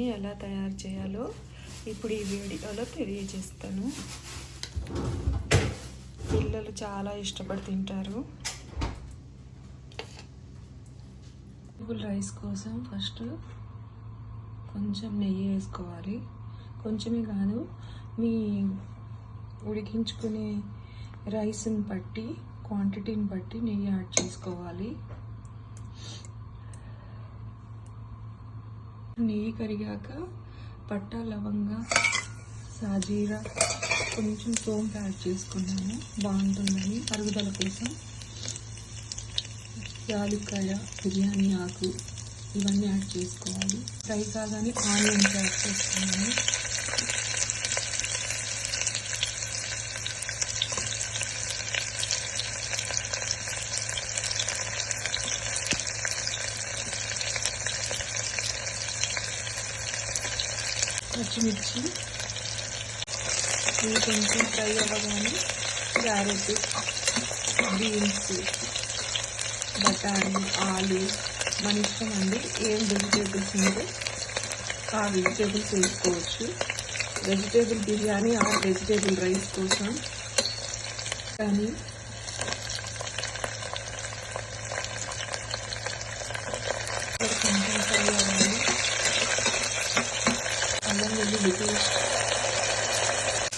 ఎలా తయారు చేయాలో ఇప్పుడు ఈ వీడియోలో తెలియజేస్తాను. పిల్లలు చాలా ఇష్టపడి తింటారు. టేబుల్ రైస్ కోసం ఫస్ట్ కొంచెం నెయ్యి వేసుకోవాలి. కొంచెమే కాదు మీ ఉడికించుకునే రైస్ని బట్టి క్వాంటిటీని బట్టి నెయ్యి యాడ్ చేసుకోవాలి. నెయ్యి కరిగాక పట్టా లవంగా సాజీరా కొంచెం సోంపు యాడ్ చేసుకున్నాను బాగుంటుందని అరుగుదల కోసం యాలుక్కాయ బిర్యానీ ఆకు ఇవన్నీ యాడ్ చేసుకోవాలి. ఫ్రై కాగానే ఆనియన్స్ యాడ్ చేసుకున్నాను పచ్చిమిర్చి ఇవి కొంచెం ఫ్రై అవ్వగానే క్యారెట్ బీన్స్ బఠానీ ఆలు మన ఇష్టం అండి. ఏం వెజిటేబుల్స్ ఉంటే ఆ వెజిటేబుల్స్ వేసుకోవచ్చు. వెజిటేబుల్ బిర్యానీ ఆ వెజిటేబుల్ రైస్ కోసం కానీ కొంచెం ఫ్రై అవ్వాలి ఉంటుంది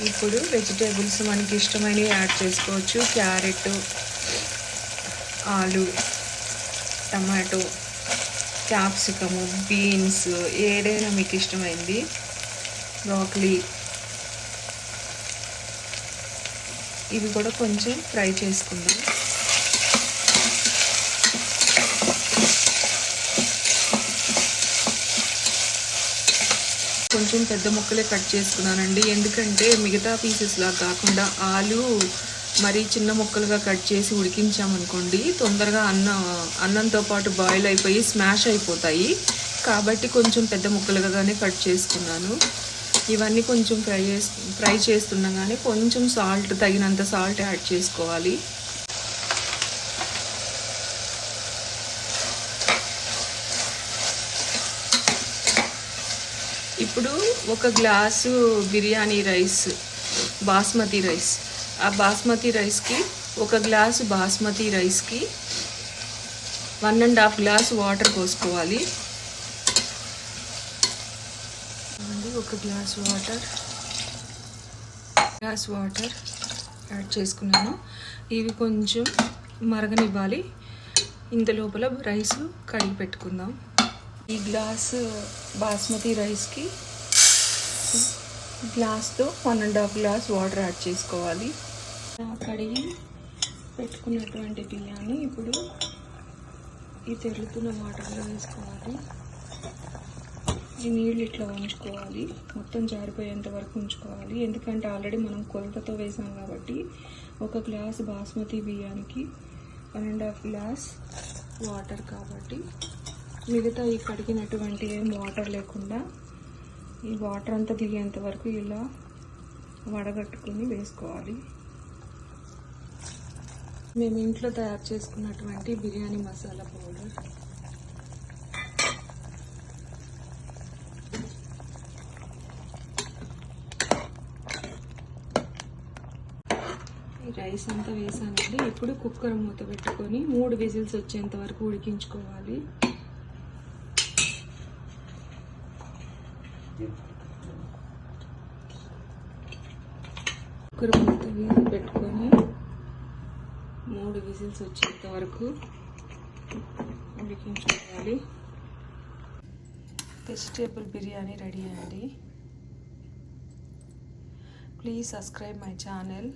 ఇప్పుడు వెజిటేబుల్స్ మనకి ఇష్టమైనవి యాడ్ చేసుకోవచ్చు. క్యారెట్ ఆలు టమాటో క్యాప్సికము బీన్స్ ఏదైనా మీకు ఇష్టమైంది. బ్రాక్లీ ఇవి కూడా కొంచెం ఫ్రై చేసుకుందాం. కొంచెం పెద్ద ముక్కలే కట్ చేసుకున్నానండి. ఎందుకంటే మిగతా పీసెస్లా కాకుండా ఆలు మరీ చిన్న ముక్కలుగా కట్ చేసి ఉడికించామనుకోండి తొందరగా అన్నం అన్నంతో పాటు బాయిల్ అయిపోయి స్మాష్ అయిపోతాయి. కాబట్టి కొంచెం పెద్ద ముక్కలుగానే కట్ చేసుకున్నాను. ఇవన్నీ కొంచెం ఫ్రై చేసి ఫ్రై చేస్తుండగానే కొంచెం సాల్ట్ తగినంత సాల్ట్ యాడ్ చేసుకోవాలి. ఇప్పుడు ఒక glass biryani rice basmati rice. ఆ బాస్మతి రైస్కి ఒక గ్లాసు బాస్మతి రైస్కి one and half glass water పోసుకోవాలి. అండి ఒక glass water glass water add చేసుకున్నాను. ఇవి కొంచెం మరగనివ్వాలి. ఇంత లోపల రైస్ కడిగి పెట్టుకుందాం. ఈ గ్లాస్ బాస్మతి రైస్కి గ్లాస్తో one and half glass water add చేసుకోవాలి. కడిగి పెట్టుకున్నటువంటి బియ్యాన్ని ఇప్పుడు ఈ తెరులుతున్న వాటర్లో వేసుకోవాలి. ఈ నీళ్ళు ఇట్లా ఉంచుకోవాలి. మొత్తం జారిపోయేంత వరకు ఉంచుకోవాలి. ఎందుకంటే ఆల్రెడీ మనం కొలతతో వేసాం కాబట్టి ఒక గ్లాస్ బాస్మతి బియ్యానికి one and half glass water కాబట్టి మిగతా ఈ కడిగినటువంటి ఏం వాటర్ లేకుండా ఈ వాటర్ అంతా దిగేంత వరకు ఇలా వడగట్టుకొని వేసుకోవాలి. మేము ఇంట్లో తయారు చేసుకున్నటువంటి బిర్యానీ మసాలా పౌడర్ ఈ రైస్ అంతా వేసానండి. ఇప్పుడు కుక్కర్ మూత పెట్టుకొని మూడు విజిల్స్ వచ్చేంత వరకు ఉడికించుకోవాలి. కుక్కర్ మూత మీద పెట్టుకొని మూడు విజిల్స్ వచ్చేంత వరకు ఉడికించుకోవాలి. వెజిటేబుల్ బిర్యానీ రెడీ అండి. Please subscribe my channel